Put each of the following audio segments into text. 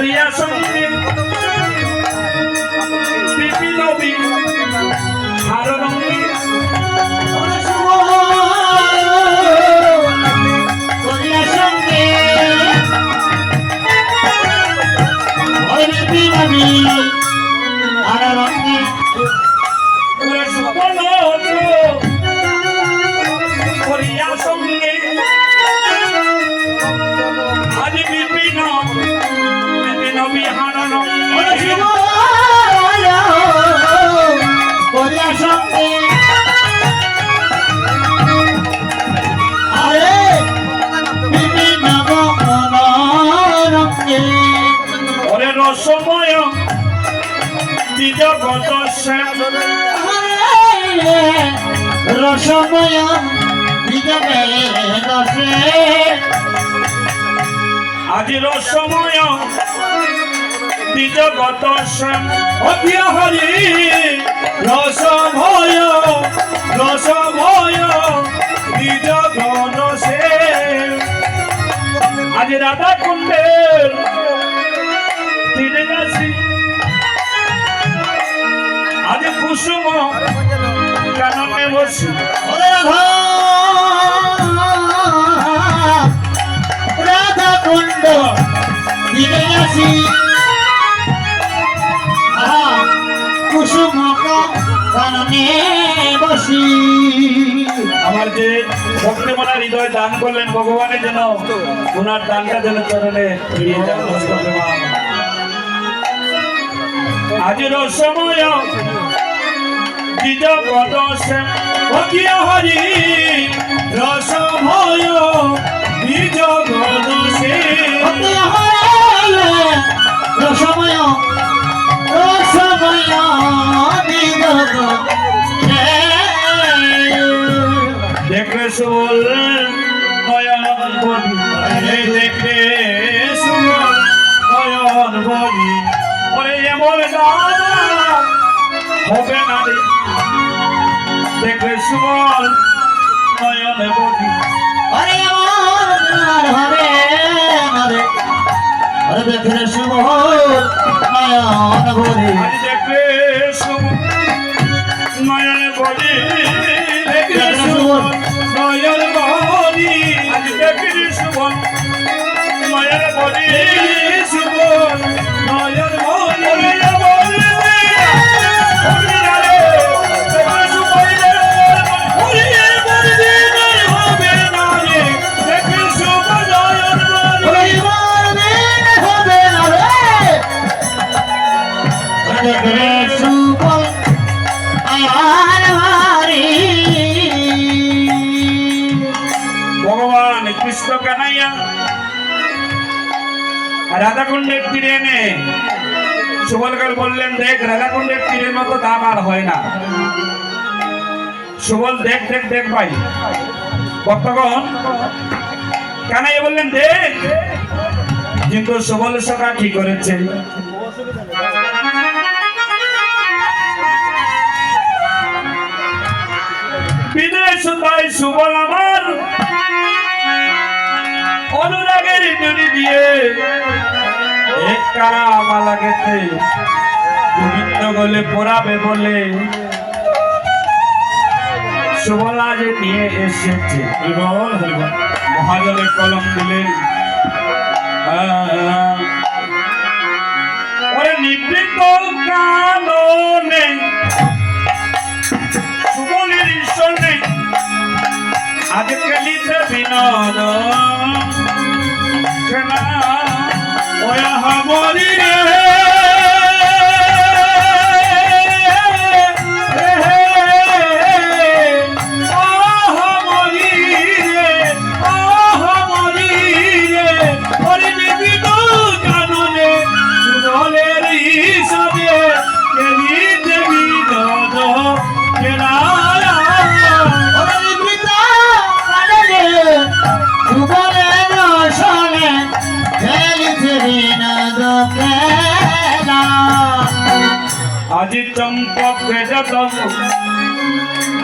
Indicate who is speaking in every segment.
Speaker 1: রিয়া সংগীত ওরে রসময় বিজগত শ্যাম
Speaker 2: রসময়
Speaker 1: আজি রসময় বিজগত শ্যাম অধিয়া হরি রসময় রসময় শ্যাম আজি রাধা কুণ্ডের তীরে আসি। আজি কুসুম কাননে বসি।
Speaker 2: রাধা কুণ্ড ফিরে আসি। কুসুম কাননে বসি।
Speaker 1: আমার যে ভক্তিমনা হৃদয় দান করলেন ভগবানের যেন ওনার দানটা যেন চরণে ফিরিয়ে আজের সময় দ্বিজ পদ অকিয়া হরি, রসময় দ্বিজ পদ
Speaker 2: অতি হরে, রসময় রসময় বিগত
Speaker 1: দেখে সুল নয়ন বলি দেখে সুল নয়ন বলি ওরে এমন হবে না দেখে সুল নয়ন
Speaker 2: হরে হরে দেখলে শুভ নয়ন ভরে
Speaker 1: দেখে সুল নয়ন রাধাকুণ্ডের তীরে এনে সুবলকার বললেন, দেখ, রাধাকুণ্ডের তীরের মতো দাম আর হয় না। সুবল, দেখ দেখ দেখ ভাই। ভক্তগণ, কানাইয়া বললেন, দেখ, কিন্তু সুবল সখা কি করেছে? বিদেশ তাই সুবল জুড়ি দিয়ে এক কারা মালা গেতে গোবিন্দ গলে পোড়াবে বলে। সুবলা যে নিয়ে এসেছে। মহাজনে কলম দিলেন ওরে নিবৃত কাননে সুবলের ঈশ্বরে আজকে লিখে বিনোদ খেলা। ওয়া হামরি রে।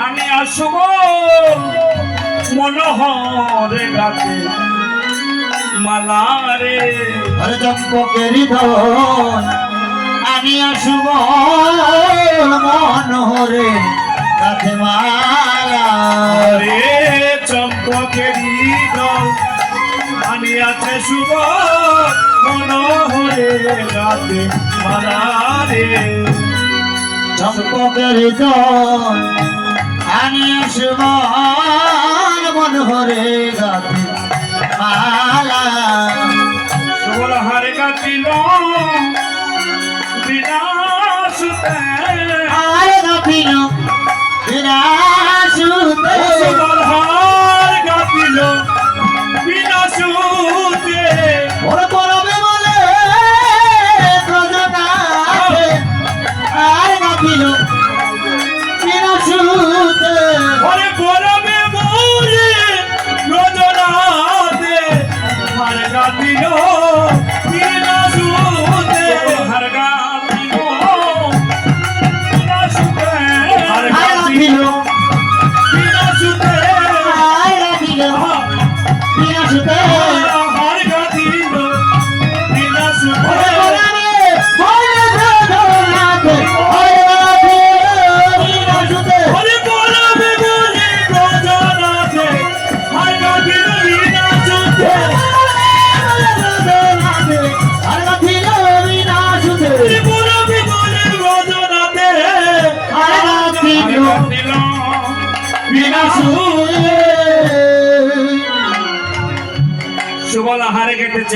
Speaker 1: আমি আসব। মনোহরে গাতে মালা রে
Speaker 2: আরে চম্পকের ধন। আমি আসব। মনোহরে কাছে মালা
Speaker 1: রে চম্পকেরি দল আনিয়াছে শুভ মনোহরে রাতে মালা রে
Speaker 2: চম্পকের ধন আমি আসব মনোহরে গাছে মালা।
Speaker 1: সুবল হারে কাটিল বিনাশুতে
Speaker 2: আর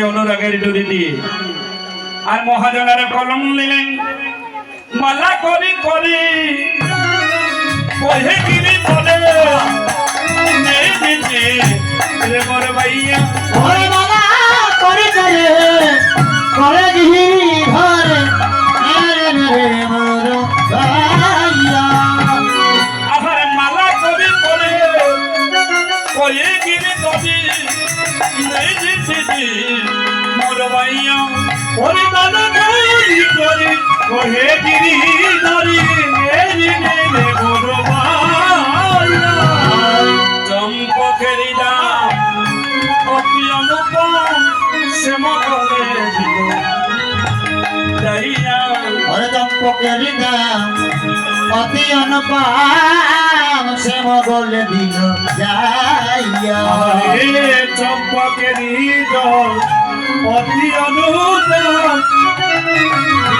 Speaker 1: কেটেছে অনুরাগের ডুরি দিয়ে আর মহাজনের কলম নিলেন। মালা করি করি কহে গিরি বলে। নেই দিতে রে মোর ভাইয়া।
Speaker 2: ওরে দিহি ঘরে।
Speaker 1: দিতে মোর ভাইয়া ওরে দাদা করি করি কহে গিরি ধরি নেই দিতে মোর ভাইয়া চম্পকেরি দাম, অতি অনুপাম।
Speaker 2: সে মগল দিল যাইয়া।
Speaker 1: চম্পকেরি দল অতি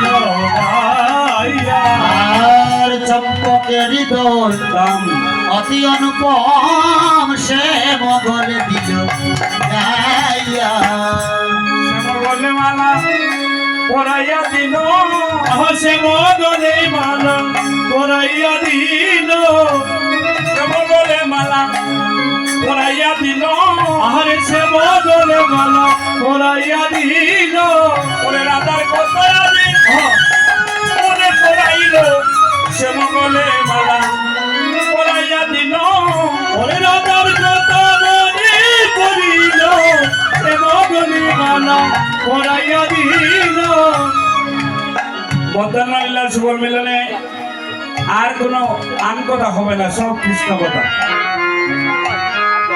Speaker 1: লড়াইয়া
Speaker 2: আর চম্পকের দোল অতি অনুপম সে মগল দিল যাইয়া।
Speaker 1: শ্যামলে মালা পরাইয়া দিল। সে মগলে মালা পরাইয়া দিল। দিল। আহারে সে মগলে মালা পরাইয়া দিল। ওরে রাধার কথা দিল পড়াইল, সে ওরে কথা মনে সে মগলে মালা দিল। আর কোনো আন কথা হবে না, সব কৃষ্ণ কথা